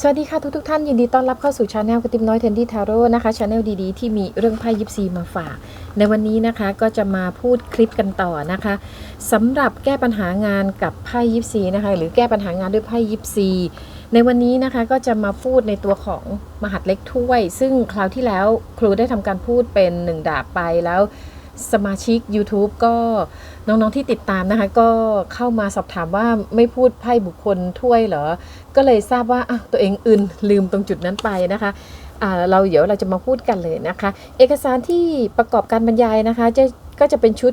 สวัสดีค่ะทุกทท่านยินดีต้อนรับเข้าสู่ช anel กระติมน้อยเทนดี้ทาโร่นะคะช anel ดีๆ ที่มีเรื่องไพ่ยิปซีมาฝาก ในวันนี้นะคะก็จะมาพูดคลิปกันต่อนะคะสำหรับแก้ปัญหางานกับไพ่ยิปซีนะคะหรือแก้ปัญหางานด้วยไพ่ยิปซีในวันนี้นะคะก็จะมาพูดในตัวของมหัดเล็กถ้วย ซึ่งคราวที่แล้วครูได้ทำการพูดเป็นหนึ่งดาบไปแล้ว สมาชิก YouTube ก็น้องๆที่ติดตามนะคะ ก็เข้ามาสอบถามว่าไม่พูดไพ่บุคคลถ้วยเหรอ ก็เลยทราบว่าตัวเองอื่นลืมตรงจุดนั้นไปนะคะเราเดี๋ยวเราจะมาพูดกันเลยนะคะ เอกสารที่ประกอบการบรรยายนะคะจะก็จะเป็นชุด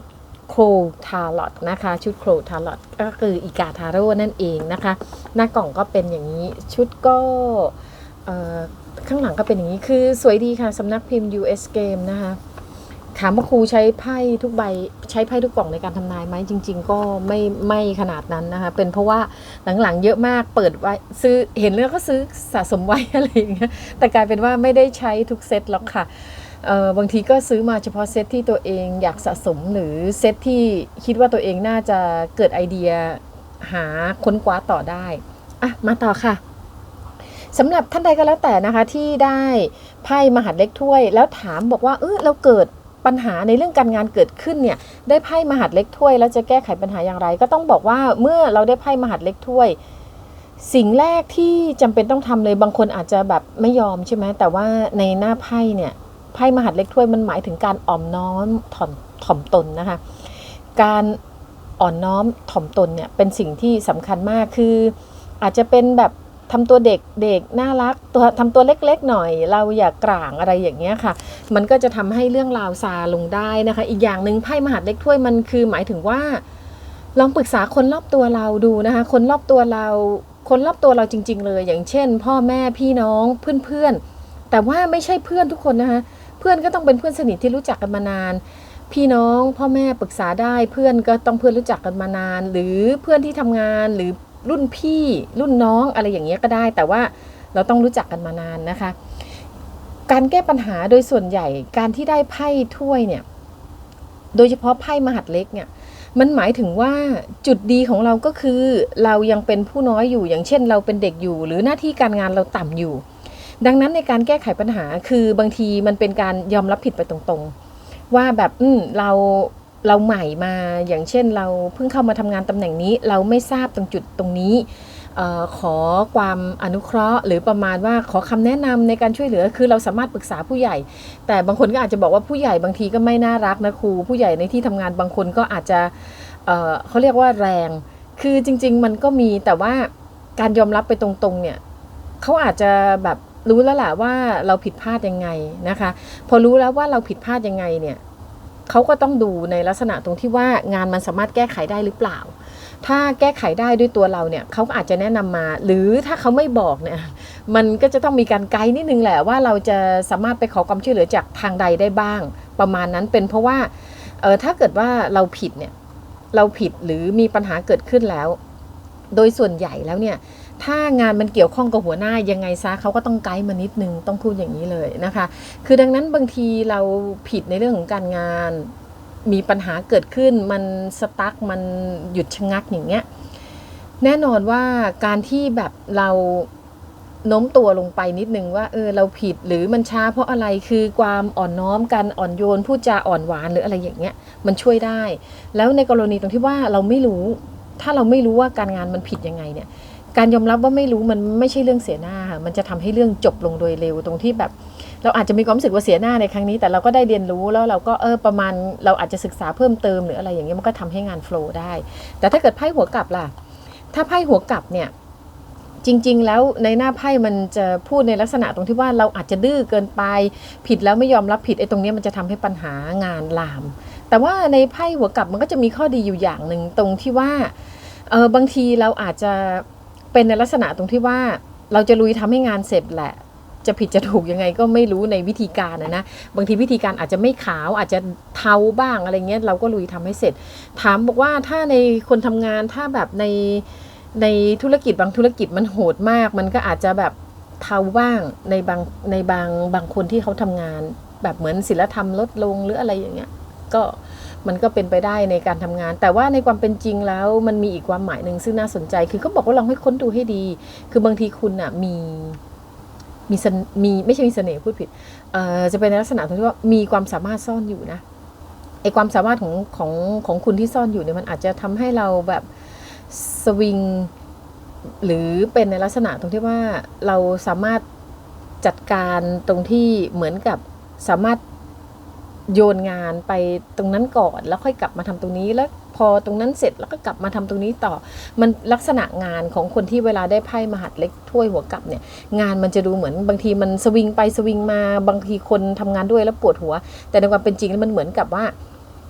โครทาร์ลอตนะคะ ชุดโครทาร์ลอตก็คืออีกาทาโร่นั่นเองนะคะ หน้ากล่องก็เป็นอย่างนี้ชุดก็ข้างหลังก็เป็นอย่างนี้คือสวยดีค่ะสำนักพิมพ์ US Game นะคะ ถามว่าครูใช้ไพ่ทุกใบใช้ไพ่ทุกกล่องในการทำนายไหมจริง ๆ ก็ไม่ไม่ขนาดนั้นนะคะเป็นเพราะว่าหลังๆเยอะมากเปิดไว้ซื้อเห็นแล้วก็ซื้อสะสมไว้อะไรอย่างเงี้ยแต่กลายเป็นว่าไม่ได้ใช้ทุกเซตหรอกค่ะบางทีก็ซื้อมาเฉพาะเซตที่ตัวเองอยากสะสมหรือเซตที่คิดว่าตัวเองน่าจะเกิดไอเดียหาค้นคว้าต่อได้อะมาต่อค่ะสำหรับท่านใดก็แล้วแต่นะคะที่ได้ไพ่มหัดเล็กถ้วย แล้วถามบอกว่าเออเราเกิด ปัญหาในเรื่องการงานเกิดขึ้นเนี่ยได้ไพ่มหัดเล็กถ้วย แล้วจะแก้ไขปัญหาอย่างไร ก็ต้องบอกว่าเมื่อเราได้ไพ่มหัดเล็กถ้วย สิ่งแรกที่จำเป็นต้องทำเลยบางคนอาจจะแบบไม่ยอมใช่ไหมแต่ว่าในหน้าไพ่เนี่ยไพ่มหัดเล็กถ้วยมันหมายถึงการอ่อมน้อมถ่อมถ่อมตนนะคะ การอ่อนน้อมถ่อมตนเนี่ยเป็นสิ่งที่สำคัญมากคืออาจจะเป็นแบบ ทำตัวเด็กเด็กน่ารักตัวทำตัวเล็กๆหน่อย เราอย่ากร่างอะไรอย่างเงี้ยค่ะ มันก็จะทำให้เรื่องราวซาลงได้นะคะ อีกอย่างหนึ่งไพ่มหาดเล็กถ้วยมันคือหมายถึงว่า ลองปรึกษาคนรอบตัวเราดูนะคะ คนรอบตัวเราคนรอบตัวเราจริง ๆ เลย อย่างเช่น พ่อแม่พี่น้องเพื่อนๆแต่ว่าไม่ใช่เพื่อนทุกคนนะคะเพื่อนก็ต้องเป็นเพื่อนสนิทที่รู้จักกันมานาน พี่น้องพ่อแม่ปรึกษาได้เพื่อนก็ต้องเพื่อนรู้จักกันมานาน หรือเพื่อนที่ทำงานหรือ รุ่นพี่รุ่นน้องอะไรอย่างเงี้ยก็ได้ แต่ว่าเราต้องรู้จักกันมานานนะคะ การแก้ปัญหาโดยส่วนใหญ่การที่ได้ไพ่ถ้วยเนี่ย โดยเฉพาะไพ่มหัดเล็กเนี่ยมันหมายถึงว่าจุดดีของเราก็คือเรายังเป็นผู้น้อยอยู่อย่างเช่น เราเป็นเด็กอยู่ หรือหน้าที่การงานเราต่ำอยู่ ดังนั้นในการแก้ไขปัญหาคือบางทีมันเป็นการยอมรับผิดไปตรงๆ ว่าแบบอืมเรา เราใหม่มาอย่างเช่นเราเพิ่งเข้ามาทำงานตำแหน่งนี้ เราไม่ทราบตรงจุดตรงนี้ขอความอนุเคราะห์ หรือประมาณว่าขอคำแนะนำในการช่วยเหลือคือเราสามารถปรึกษาผู้ใหญ่ แต่บางคนก็อาจจะบอกว่าผู้ใหญ่บางทีก็ไม่น่ารักนะครู ผู้ใหญ่ในที่ทำงานบางคนก็อาจจะเเขาเรียกว่าแรง คือจริง ๆ มันก็มีแต่ว่าการยอมรับไปตรงๆเนี่ยเขาอาจจะแบบรู้แล้วแหละว่าเราผิดพลาดยังไงนะคะ พอรู้แล้วว่าเราผิดพลาดยังไงเนี่ย เขาก็ต้องดูในลักษณะตรงที่ว่างานมันสามารถแก้ไขได้หรือเปล่า ถ้าแก้ไขได้ด้วยตัวเราเนี่ยเขาก็อาจจะแนะนำมา หรือถ้าเขาไม่บอกเนี่ยมันก็จะต้องมีการไกด์นิดนึงแหละว่าเราจะสามารถไปขอความช่วยเหลือจากทางใดได้บ้าง ประมาณนั้นเป็นเพราะว่าเออถ้าเกิดว่าเราผิดเนี่ยเราผิดหรือมีปัญหาเกิดขึ้นแล้ว โดยส่วนใหญ่แล้วเนี่ย ถ้างานมันเกี่ยวข้องกับหัวหน้ายังไงซะเขาก็ต้องไกด์มานิดนึงต้องพูดอย่างนี้เลยนะคะ คือดังนั้นบางทีเราผิดในเรื่องของการงานมีปัญหาเกิดขึ้นมันสตั๊กมันหยุดชะงักอย่างเงี้ยแน่นอนว่าการที่แบบเราโน้มตัวลงไปนิดนึงว่าเออเราผิดหรือมันช้าเพราะอะไรคือความอ่อนน้อมกันอ่อนโยนพูดจาอ่อนหวานหรืออะไรอย่างเงี้ยมันช่วยได้ แล้วในกรณีตรงที่ว่าเราไม่รู้ ถ้าเราไม่รู้ว่าการงานมันผิดยังไงเนี่ย การยอมรับว่าไม่รู้มันไม่ใช่เรื่องเสียหน้าค่ะมันจะทำให้เรื่องจบลงโดยเร็วตรงที่แบบ เราอาจจะมีความรู้สึกว่าเสียหน้าในครั้งนี้ แต่เราก็ได้เรียนรู้แล้วเราก็เออประมาณเราอาจจะศึกษาเพิ่มเติมหรืออะไรอย่างเงี้ยมันก็ทำให้งานโฟล์ได้ แต่ถ้าเกิดไพ่หัวกลับล่ะ ถ้าไพ่หัวกลับเนี่ยจริง ๆ แล้วในหน้าไพ่มันจะพูดในลักษณะตรงที่ว่าเราอาจจะดื้อเกินไป ผิดแล้วไม่ยอมรับผิดไอ้ตรงเนี้ยมันจะทำให้ปัญหางานลาม แต่ว่าในไพ่หัวกลับมันก็จะมีข้อดีอยู่อย่างหนึ่งตรงที่ว่าเออบางทีเราอาจจะ เป็นในลักษณะตรงที่ว่าเราจะลุยทำให้งานเสร็จแหละ จะผิดจะถูกยังไงก็ไม่รู้ในวิธีการนะนะบางทีวิธีการอาจจะไม่ขาวอาจจะเทาบ้างอะไรเงี้ยเราก็ลุยทำให้เสร็จ ถามบอกว่าถ้าในคนทำงานถ้าแบบในในธุรกิจบางธุรกิจมันโหดมาก มันก็อาจจะแบบเทาบ้างในบางในบางบางคนที่เขาทำงาน แบบเหมือนศีลธรรมลดลงหรืออะไรอย่างเงี้ยก็ มันก็เป็นไปได้ในการทำงาน แต่ว่าในความเป็นจริงแล้วมันมีอีกความหมายหนึ่งซึ่งน่าสนใจ คือเขาบอกว่าลองให้ค้นดูให้ดี คือบางทีคุณอะมีมีเสนมีไม่ใช่มีเสน่ห์พูดผิดเอ่อจะเป็นในลักษณะตรงที่ว่ามีความสามารถซ่อนอยู่นะไอความสามารถของของของคุณที่ซ่อนอยู่เนี่ยมันอาจจะทำให้เราแบบสวิงหรือเป็นในลักษณะตรงที่ว่าเราสามารถจัดการตรงที่เหมือนกับสามารถ โยนงานไปตรงนั้นก่อน แล้วค่อยกลับมาทำตรงนี้แล้วพอตรงนั้นเสร็จแล้วก็กลับมาทำตรงนี้ต่อ มันลักษณะงานของคนที่เวลาได้ไพ่มหัดเล็กถ้วยหัวกลับเนี่ย งานมันจะดูเหมือนบางทีมันสวิงไปสวิงมาบางทีคนทำงานด้วยแล้วปวดหัว แต่ในความเป็นจริงแล้วมันเหมือนกับว่า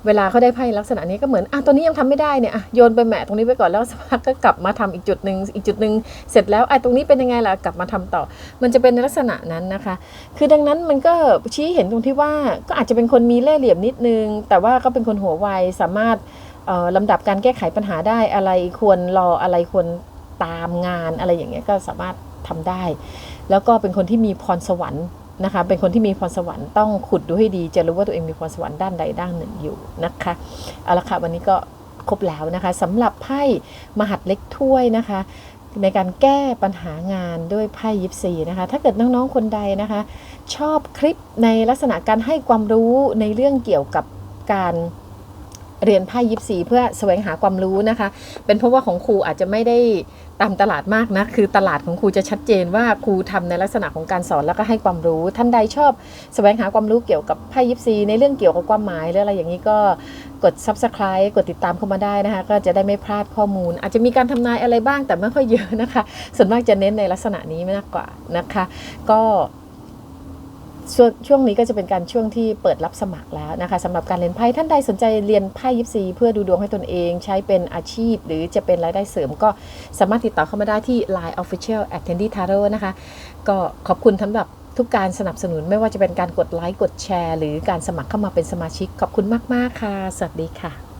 เวลาเขาได้ไพ่ลักษณะนี้ก็เหมือนอะตัวนี้ยังทำไม่ได้เนี่ยอะโยนไปแหมะตรงนี้ไปก่อนแล้วสักพักก็กลับมาทำอีกจุดหนึ่งอีกจุดหนึ่งเสร็จแล้วไอ้ตรงนี้เป็นยังไงล่ะกลับมาทำต่อ มันจะเป็นในลักษณะนั้นนะคะ คือดังนั้นมันก็ชี้เห็นตรงที่ว่าก็อาจจะเป็นคนมีเล่ห์เหลี่ยมนิดนึง แต่ว่าก็เป็นคนหัวไวสามารถเออลำดับการแก้ไขปัญหาได้อะไรควรรออะไรควรตามงานอะไรอย่างเงี้ยก็สามารถทำได้ แล้วก็เป็นคนที่มีพรสวรรค์ นะคะเป็นคนที่มีพรสวรรค์ต้องขุดดูให้ดี จะรู้ว่าตัวเองมีพรสวรรค์ด้านใดด้านหนึ่งอยู่นะคะเอาละค่ะวันนี้ก็ครบแล้วนะคะสำหรับไพ่มหัดเล็กถ้วยนะคะ ในการแก้ปัญหางานด้วยไพ่ยิปซีนะคะ ถ้าเกิดน้องๆคนใดนะคะ ชอบคลิปในลักษณะการให้ความรู้ในเรื่องเกี่ยวกับการ เรียนไพ่ยิปซีเพื่อแสวงหาความรู้นะคะ เป็นเพราะว่าของครูอาจจะไม่ได้ตามตลาดมากนะ คือตลาดของครูจะชัดเจนว่าครูทำในลักษณะของการสอนแล้วก็ให้ความรู้ ท่านใดชอบแสวงหาความรู้เกี่ยวกับไพ่ยิปซี ในเรื่องเกี่ยวกับความหมายหรืออะไรอย่างนี้ก็กด subscribe กดติดตามเข้ามาได้นะคะ ก็จะได้ไม่พลาดข้อมูล อาจจะมีการทำนายอะไรบ้างแต่ไม่ค่อยเยอะนะคะ ส่วนมากจะเน้นในลักษณะนี้มากกว่านะคะ ก็ ช่วงช่วงนี้ก็จะเป็นการช่วงที่เปิดรับสมัครแล้วนะคะสำหรับการเรียนไพ่ท่านใดสนใจเรียนไพ่ยิปซีเพื่อดูดวงให้ตนเอง ใช้เป็นอาชีพ หรือจะเป็นรายได้เสริมก็สามารถติดต่อเข้ามาได้ที่ Line Official at Tendy Tarot นะคะ ก็ขอบคุณสำหรับทุกการสนับสนุนไม่ว่าจะเป็นการกดไลค์กดแชร์ หรือการสมัครเข้ามาเป็นสมาชิกขอบคุณมาก ๆ ค่ะ สวัสดีค่ะ